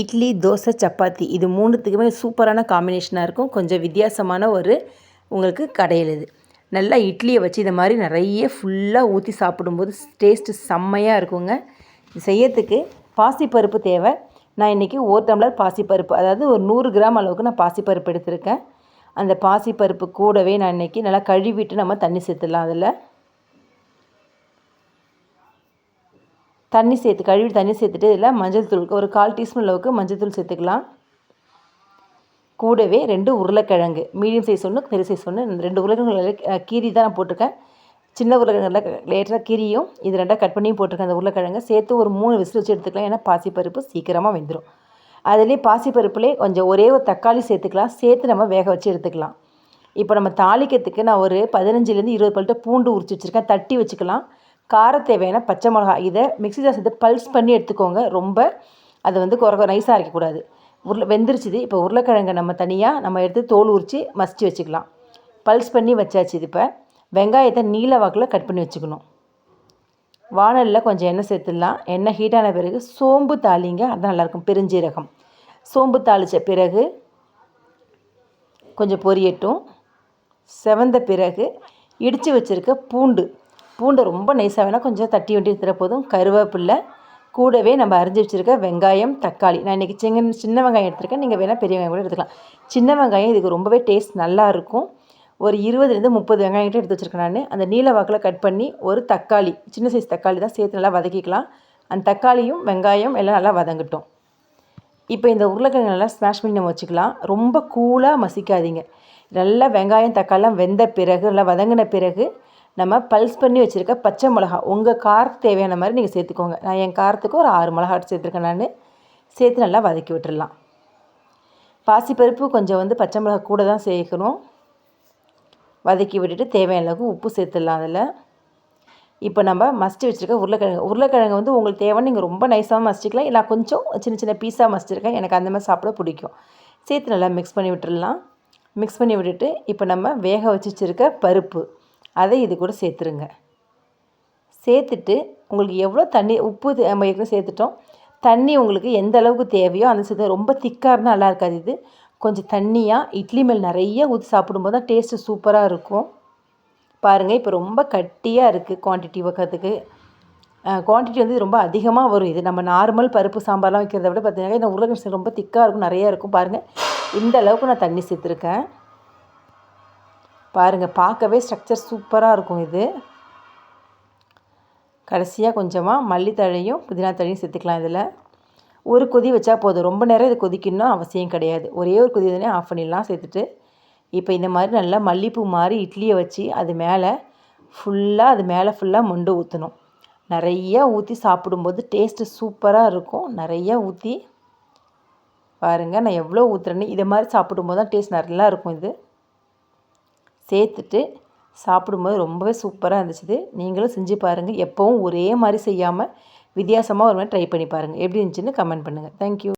இட்லி தோசை சப்பாத்தி இது மூணுத்துக்குமே சூப்பரான காம்பினேஷனாக இருக்கும். கொஞ்சம் வித்தியாசமான ஒரு உங்களுக்கு கடையில் இது. நல்லா இட்லியை வச்சு இதை மாதிரி நிறைய ஃபுல்லாக ஊற்றி சாப்பிடும்போது டேஸ்ட்டு செம்மையாக இருக்குங்க. செய்யறதுக்கு பாசிப்பருப்பு தேவை. நான் இன்றைக்கி ஒரு டம்ளர் பாசிப்பருப்பு அதாவது ஒரு நூறு கிராம் அளவுக்கு நான் பாசிப்பருப்பு எடுத்திருக்கேன். அந்த பாசிப்பருப்பு கூடவே நான் இன்றைக்கி நல்லா கழுவிட்டு நம்ம தண்ணி சேர்த்துடலாம் அதில். தண்ணி சேர்த்து கழுவி தண்ணி சேர்த்துட்டு இதில் மஞ்சள் தூள் ஒரு கால் டீஸ்பூன் அளவுக்கு மஞ்சள் தூள் சேர்த்துக்கலாம். கூடவே ரெண்டு உருளைக்கிழங்கு மீடியம் சைஸ் ஒன்று பெரிய சைஸ் ஒன்று ரெண்டு உருளைக்கிழங்கு கீரி தான் நான் போட்டிருக்கேன். சின்ன உருளைக்கிழங்குல லேட்டாக கீரியும் இது ரெண்டாக கட் பண்ணியும் போட்டிருக்கேன் அந்த உருளைக்கிழங்கு. சேர்த்து ஒரு மூணு விசில் வச்சு எடுத்துக்கலாம் ஏன்னா பாசிப்பருப்பு சீக்கிரமாக வெந்துடும் அதுலேயே பாசிப்பருப்புலேயே கொஞ்சம் ஒரே ஒரு தக்காளி சேர்த்துக்கலாம் சேர்த்து நம்ம வேக வச்சு எடுத்துக்கலாம். இப்போ நம்ம தாளிக்கிறதுக்கு நான் ஒரு பதினஞ்சுலேருந்து இருபது பல்ட்டு பூண்டு உரிச்சு வச்சுருக்கேன் தட்டி வச்சுக்கலாம். கார தேவையான பச்சை மிளகாய். இதை மிக்ஸி ஜார் சேர்த்து பல்ஸ் பண்ணி எடுத்துக்கோங்க. ரொம்ப அதை வந்து குறை நைஸாக அரைக்கக்கூடாது. உருளை வெந்துருச்சுது. இப்போ உருளைக்கிழங்கை நம்ம தனியாக நம்ம எடுத்து தோல் உரித்து மசிச்சு வச்சுக்கலாம். பல்ஸ் பண்ணி வச்சாச்சு இது இப்போ. வெங்காயத்தை நீல வாக்கில் கட் பண்ணி வச்சுக்கணும். வானலில் கொஞ்சம் எண்ணெய் சேர்த்துடலாம். எண்ணெய் ஹீட்டான பிறகு சோம்பு தாளிங்க. அது நல்லாயிருக்கும். பெருஞ்சீரகம். சோம்பு தாளித்த பிறகு கொஞ்சம் பொரியட்டும். செவந்த பிறகு இடித்து வச்சுருக்க பூண்டு. பூண்டை ரொம்ப நைஸாக வேணால் கொஞ்சம் தட்டி வண்டி எடுத்துகிற போதும். கருவேப்பில்லை கூடவே நம்ம அரிஞ்சு வச்சுருக்க வெங்காயம் தக்காளி. நான் இன்றைக்கி சின்ன சின்ன வெங்காயம் எடுத்துருக்கேன். நீங்கள் வேணால் பெரிய வெங்காயம் கூட எடுத்துக்கலாம். சின்ன வெங்காயம் இதுக்கு ரொம்பவே டேஸ்ட் நல்லாயிருக்கும் ஒரு இருபதுலேருந்து முப்பது வெங்காயம் கிட்ட எடுத்து வச்சுருக்கேன் நான். அந்த நீல வாக்கில் கட் பண்ணி ஒரு தக்காளி சின்ன சைஸ் தக்காளி தான் சேர்த்து நல்லா வதக்கிக்கலாம். அந்த தக்காளியும் வெங்காயம் எல்லாம் நல்லா வதங்கட்டும். இப்போ இந்த உருளைக்கிழங்கு நல்லா ஸ்மாஷ் பண்ணி நம்ம வச்சுக்கலாம். ரொம்ப கூலாக மசிக்காதீங்க. நல்லா வெங்காயம் தக்காளிலாம் வெந்த பிறகு நல்லா வதங்கின பிறகு நம்ம பல்ஸ் பண்ணி வச்சுருக்க பச்சை மிளகா உங்கள் காரத்துக்கு தேவையான மாதிரி நீங்கள் சேர்த்துக்கோங்க. நான் என் காரத்துக்கு ஒரு ஆறு மிளகா சேர்த்துருக்கேன் நான். சேர்த்து நல்லா வதக்கி விட்டுடலாம் பாசிப்பருப்பு கொஞ்சம் வந்து பச்சை மிளகா கூட தான் சேர்க்கணும். வதக்கி விட்டுட்டு தேவையான அளவுக்கு உப்பு சேர்த்துடலாம் அதில். இப்போ நம்ம மசிச்சு வச்சுருக்க உருளைக்கிழங்கு உருளைக்கிழங்கு வந்து உங்களுக்கு தேவைன்னு நீங்கள் ரொம்ப நைஸாக மசிச்சிக்கலாம். இல்லை கொஞ்சம் சின்ன சின்ன பீஸாக மசிச்சிருக்கேன். எனக்கு அந்த மாதிரி சாப்பிட பிடிக்கும். சேர்த்து நல்லா மிக்ஸ் பண்ணி விட்டுடலாம் மிக்ஸ் பண்ணி விட்டுட்டு இப்போ நம்ம வேக வச்சு வச்சுருக்க பருப்பு. அதை இது கூட சேர்த்துருங்க. சேர்த்துட்டு உங்களுக்கு எவ்வளோ தண்ணி உப்பு நம்ம ஏற்கனவே சேர்த்துட்டோம். தண்ணி உங்களுக்கு எந்த அளவுக்கு தேவையோ அந்த சேர்த்து ரொம்ப திக்காக இருந்தால் நல்லா இருக்காது இது. கொஞ்சம் தண்ணியாக இட்லி மேல் நிறைய ஊற்றி சாப்பிடும்போது தான் டேஸ்ட்டு சூப்பராக இருக்கும். பாருங்கள் இப்போ ரொம்ப கட்டியாக இருக்குது குவான்டிட்டி வைக்கிறதுக்கு. குவான்டிட்டி வந்து ரொம்ப அதிகமாக வரும் இது. நம்ம நார்மல் பருப்பு சாம்பார்லாம் வைக்கிறத விட பார்த்தீங்கன்னா இந்த உருளைக்கிழங்கு ரொம்ப திக்காக இருக்கும் நிறையா இருக்கும் பாருங்கள் இந்த அளவுக்கு நான் தண்ணி சேர்த்துருக்கேன். பாருங்கள் பார்க்கவே ஸ்ட்ரக்சர் சூப்பராக இருக்கும் இது. கடைசியாக கொஞ்சமாக மல்லித்தழையும் புதினா தழையும் சேர்த்துக்கலாம் இதில். ஒரு கொதி வச்சா போதும். ரொம்ப நேரம் இது கொதிக்கணும் அவசியம் கிடையாது. ஒரே ஒரு கொதி தானே ஆஃப் பண்ணிடலாம் சேர்த்துட்டு. இப்போ இந்த மாதிரி நல்லா மல்லிப்பூ மாதிரி இட்லியை வச்சு அது மேலே ஃபுல்லாக அது மேலே ஃபுல்லாக மொண்டு ஊற்றணும் நிறையா ஊற்றி சாப்பிடும்போது டேஸ்ட்டு சூப்பராக இருக்கும். நிறையா ஊற்றி பாருங்கள் நான் எவ்வளோ ஊற்றுறேன்னு இதை மாதிரி சாப்பிடும்போது தான் டேஸ்ட் நல்லா இருக்கும் இது. சேர்த்துட்டு சாப்பிடும்போது ரொம்பவே சூப்பராக இருந்துச்சு நீங்களும் செஞ்சு பாருங்கள் எப்போவும் ஒரே மாதிரி செய்யாமல் வித்தியாசமாக ஒரு மாதிரி ட்ரை பண்ணி பாருங்கள் எப்படி இருந்துச்சுன்னு கமெண்ட் பண்ணுங்கள் தேங்க்யூ